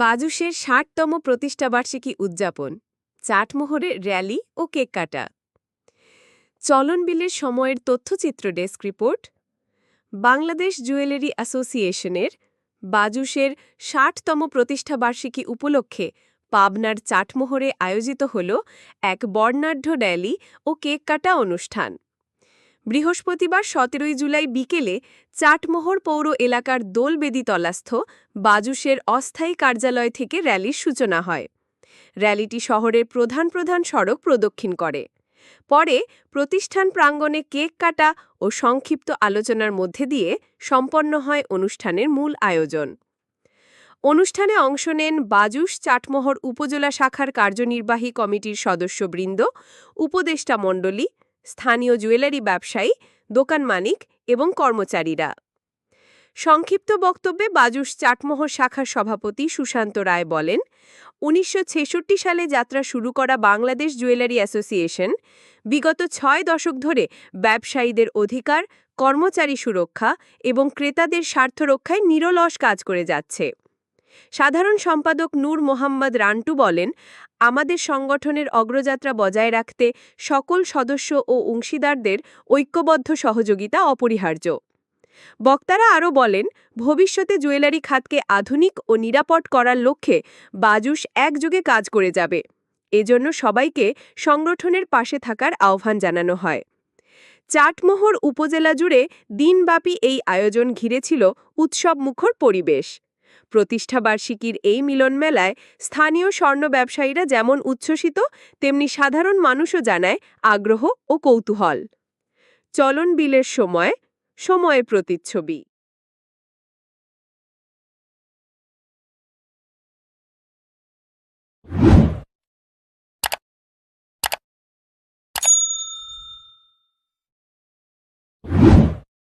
বাজুসের ষাটতম প্রতিষ্ঠাবার্ষিকী উদযাপন চাটমোহরের র্যালি ও কেক কাটা। চলন বিলের সময়ের তথ্যচিত্র ডেস্ক রিপোর্ট। বাংলাদেশ জুয়েলারি অ্যাসোসিয়েশনের বাজুসের ষাটতম প্রতিষ্ঠাবার্ষিকী উপলক্ষে পাবনার চাটমোহরে আয়োজিত হল এক বর্ণাঢ্য র্যালি ও কেক কাটা অনুষ্ঠান। বৃহস্পতিবার সতেরোই জুলাই বিকেলে চাটমোহর পৌর এলাকার দোলবেদি তলাস্থ বাজুসের অস্থায়ী কার্যালয় থেকে র্যালির সূচনা হয়। র্যালিটি শহরের প্রধান প্রধান সড়ক প্রদক্ষিণ করে। পরে প্রতিষ্ঠান প্রাঙ্গণে কেক কাটা ও সংক্ষিপ্ত আলোচনার মধ্যে দিয়ে সম্পন্ন হয় অনুষ্ঠানের মূল আয়োজন। অনুষ্ঠানে অংশ নেন বাজুস চাটমোহর উপজেলা শাখার কার্যনির্বাহী কমিটির সদস্যবৃন্দ, উপদেষ্টা মণ্ডলী স্থানীয় জুয়েলারি ব্যবসায়ী, দোকান মালিক এবং কর্মচারীরা। সংক্ষিপ্ত বক্তব্যে বাজুস চাটমোহর শাখার সভাপতি সুশান্ত রায় বলেন, উনিশশো ছেষট্টি সালে যাত্রা শুরু করা বাংলাদেশ জুয়েলারি অ্যাসোসিয়েশন বিগত ছয় দশক ধরে ব্যবসায়ীদের অধিকার, কর্মচারী সুরক্ষা এবং ক্রেতাদের স্বার্থ রক্ষায় নিরলস কাজ করে যাচ্ছে। সাধারণ সম্পাদক নূর মোহাম্মদ রান্টু বলেন আমাদের সংগঠনের অগ্রযাত্রা বজায় রাখতে সকল সদস্য ও অংশীদারদের ঐক্যবদ্ধ সহযোগিতা অপরিহার্য। বক্তারা আরও বলেন, ভবিষ্যতে জুয়েলারি খাতকে আধুনিক ও নিরাপদ করার লক্ষ্যে বাজুস একযোগে কাজ করে যাবে। এজন্য সবাইকে সংগঠনের পাশে থাকার আহ্বান জানানো হয়। চাটমোহর উপজেলা জুড়ে দিনব্যাপী এই আয়োজন ঘিরেছিল উৎসবমুখর পরিবেশ। প্রতিষ্ঠাবার্ষিকীর এই মিলন মেলায় স্থানীয় স্বর্ণ ব্যবসায়ীরা যেমন উচ্ছ্বসিত, তেমনি সাধারণ মানুষও জানায় আগ্রহ ও কৌতূহল। চলন বিলের সময়, সময়ের প্রতিচ্ছবি।